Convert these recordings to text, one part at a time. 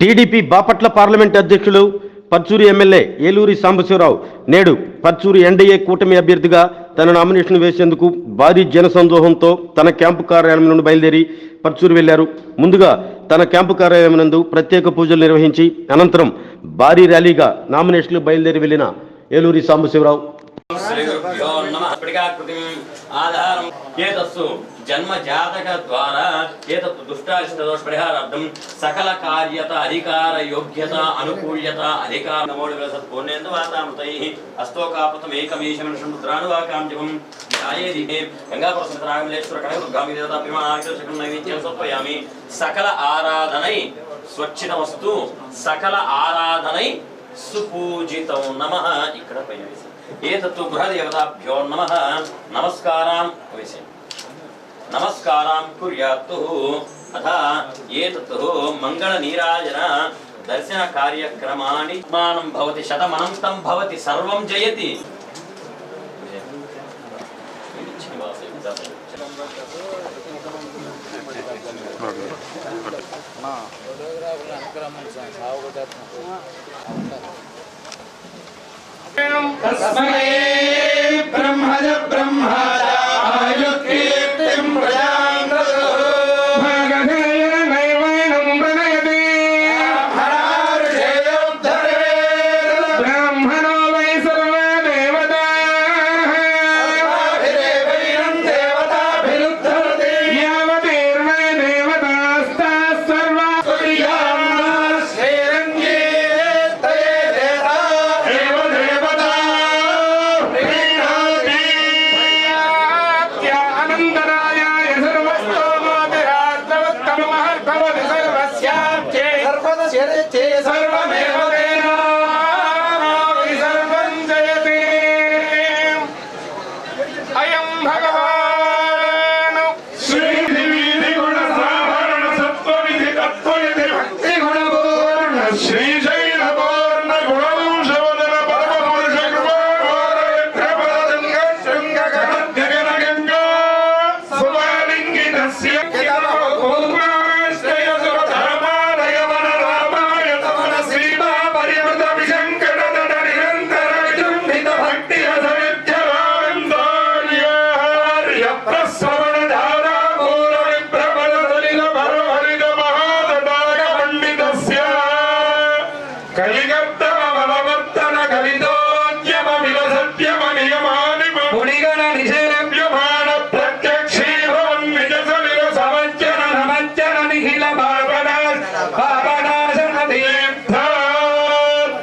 TDP Bapatla parliament అధ్యక్షులు Paruchuri MLA Eluri Sambasivarao నేడు Paruchuri NDA కూటమి అభ్యర్థిగా తన నామినేషన్ వేసేందుకు భారీ జనసందోహంతో తన క్యాంపు కార్యాలయం నుండి బయలుదేరి పర్చూరు వెళ్ళారు ముందుగా తన క్యాంపు కార్యాలయం నందు ప్రత్యేక పూజలు నిర్వహించి అనంతరం భారీ ర్యాలీగా నామినేషన్లు బయలుదేరి వెళ్ళిన ఏలూరి సాంబశివరావు. జన్మ జాతక ద్వారా ఏతత్ దుష్టారిష్టదోష పరిహారార్థం సకల కార్యత అధికార యోగ్యత అనుకూల్యత అధికార నమోడు విలసత్ పూర్ణేందు వాతామృతై అస్తోకాపతం ఏకమేషమన సముద్రానువాకాంజవం ధ్యాయేది గంగాపుర సముద్రాగమలేశ్వర కడగ దుర్గామి దేవత పిమానాక్షరం నైవేద్యం సత్వయామి సకల ఆరాధనై స్వచ్ఛిత వస్తు సకల ఆరాధనై సుపూజితం నమ ఇక్కడ పైన వేశాం. ఏతత్తు గృహదేవతాభ్యో నమ నమస్కారం వేసాం నమస్కారాం కుర్యాత్తు. అథ ఏతత్ మంగళ నీరాజన దర్శన కార్యక్రమాన్ని మానం భవతి శతమనంతం భవతి సర్వం జయతి. బ్రహ్మజ బ్రహ్మ.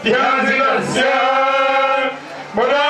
yeah Murat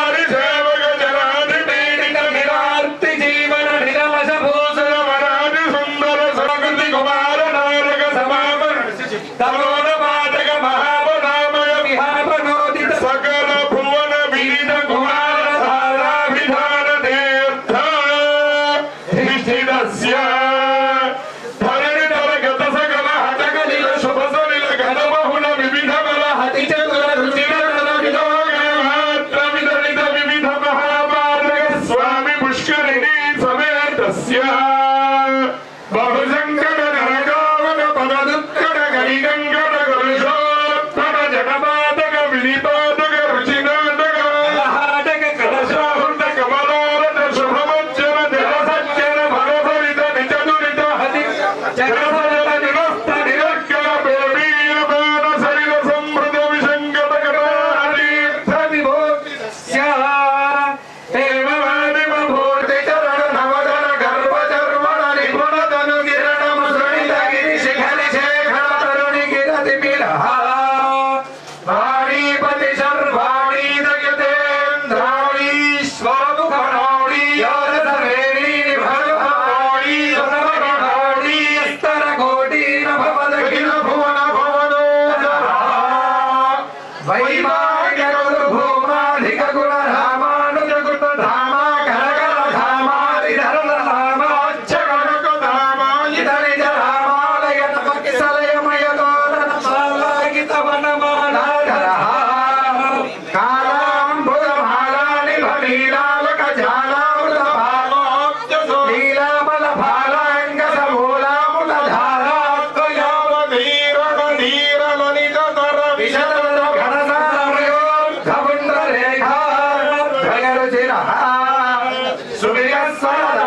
Subiré al sol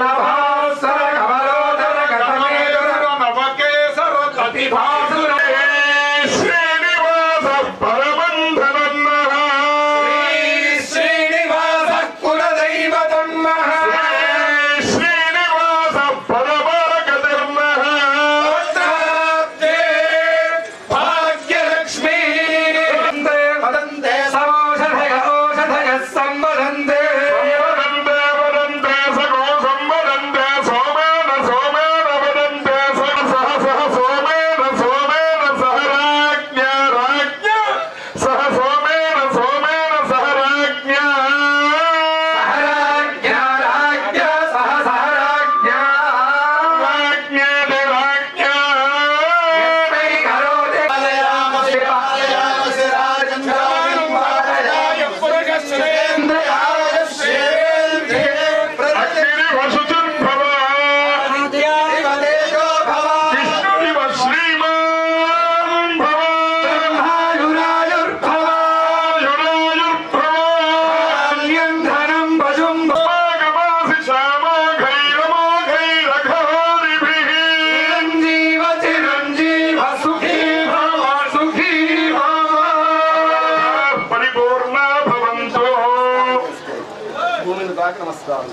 భూమిని దాకి నమస్కారం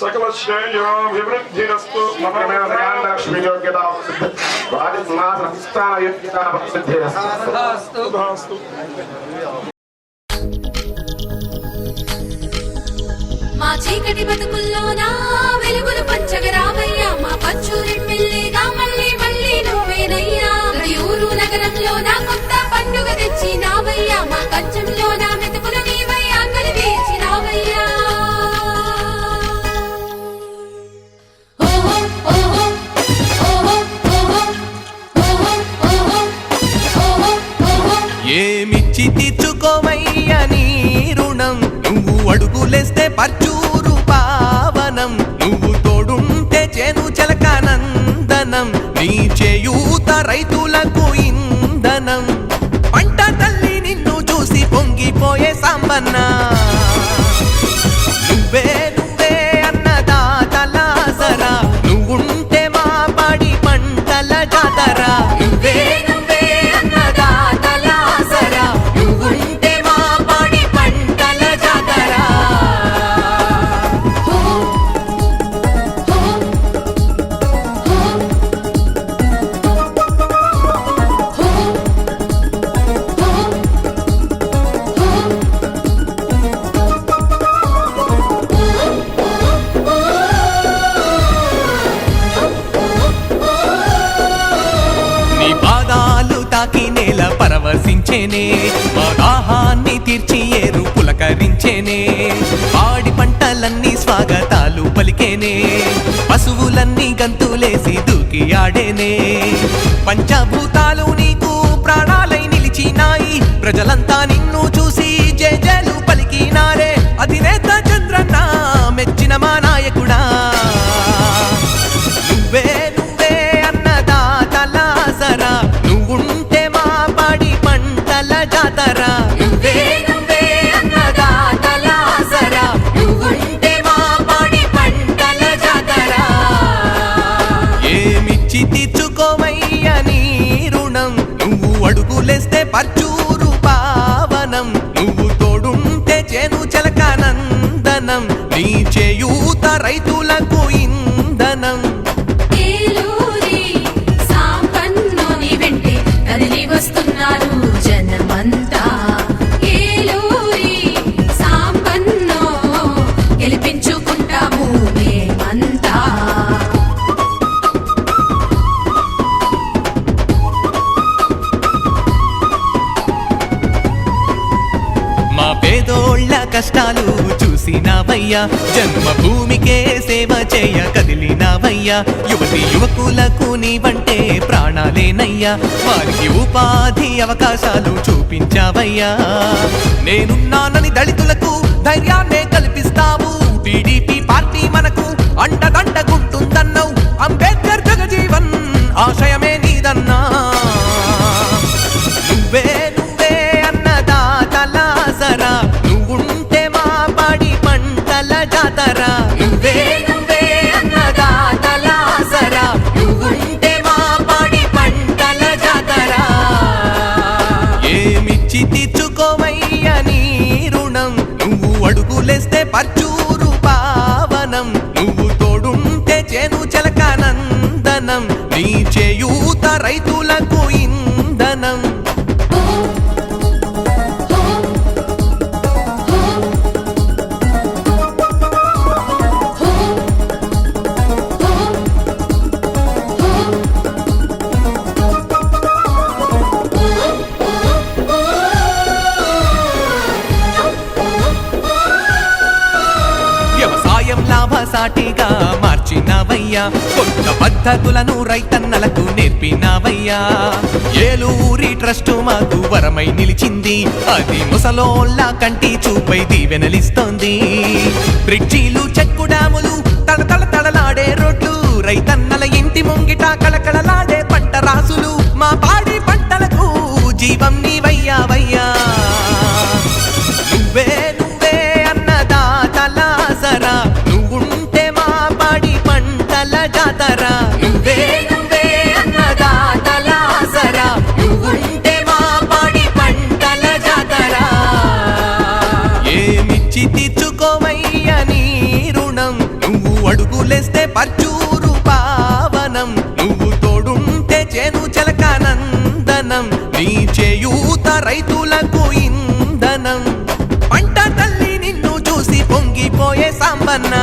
సకల శ్రేయోభివృద్ధిరస్తు మా చీకటి వెలుగులు పంచగరామయ్యా మా నువ్వేనయ్యా. కొత్త పండుగ మా పర్చూరు పావనం. నువ్వు తోడుంటే చేను చలకానందనం నీ చేయూత రైతులకు ఇంధనం. పంట తల్లి నిన్ను చూసి పొంగిపోయే సాంబన్నా. పరవశించేనే మా దాహాన్ని తీర్చి ఏరు పులకరించేనే. పాడి పంటలన్నీ స్వాగతాలు పలికేనే పశువులన్నీ గంతులేసి దూకి ఆడేనే. పంచభూతాలు నీకు ప్రాణాలై నిలిచినాయి ప్రజలంతా నిన్ను చూసి జేజేలు పలికినారే. అధినే చలకానందనం నీ చేయూత రైతులకు ఇంత జన్మ జన్మభూమికే సేవ చేయ కదిలినావయ్యా. యువతి యువకులకు నీవంటే ప్రాణాలేనయ్యా. వారికి ఉపాధి అవకాశాలు చూపించావయ్యా. నేనున్నానని దళితులకు ధైర్యాన్నే కల్పిస్తావు. టీడీపీ పార్టీ మనకు అండదండగుంటుందన్నావు. అంబేద్కర్ జగజీవన్ ఆశయమే ఇంధనం నీ చేయూత రైతులకు ఇంధనం. వ్యవసాయం లాభసాటిగా మార్చినవయ్యా కొత్త పద్ధతులను రైతన్నలకు నేర్పినవయ్యా. ఏలూరి ట్రస్టు మాకు వరమై నిలిచింది. అది ముసలోళ్ళ కంటి చూపై దీవెనలిస్తోంది. బ్రిడ్జీలు చెక్కుడా అడుగులేస్తే పర్చూరు పావనం. నువ్వు తోడుంటే చేను చలకానందనం నీ చేయూత రైతులకు ఇందనం పంట తల్లి నిన్ను చూసి పొంగిపోయే సాంబన్నా.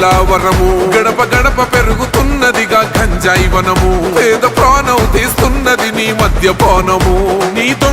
గట్టిన గడప గడప పెరుగుతున్నదిగా గంజాయి వనము. పేద ప్రాణం తీస్తున్నది నీ మద్యపానము నీ నీతో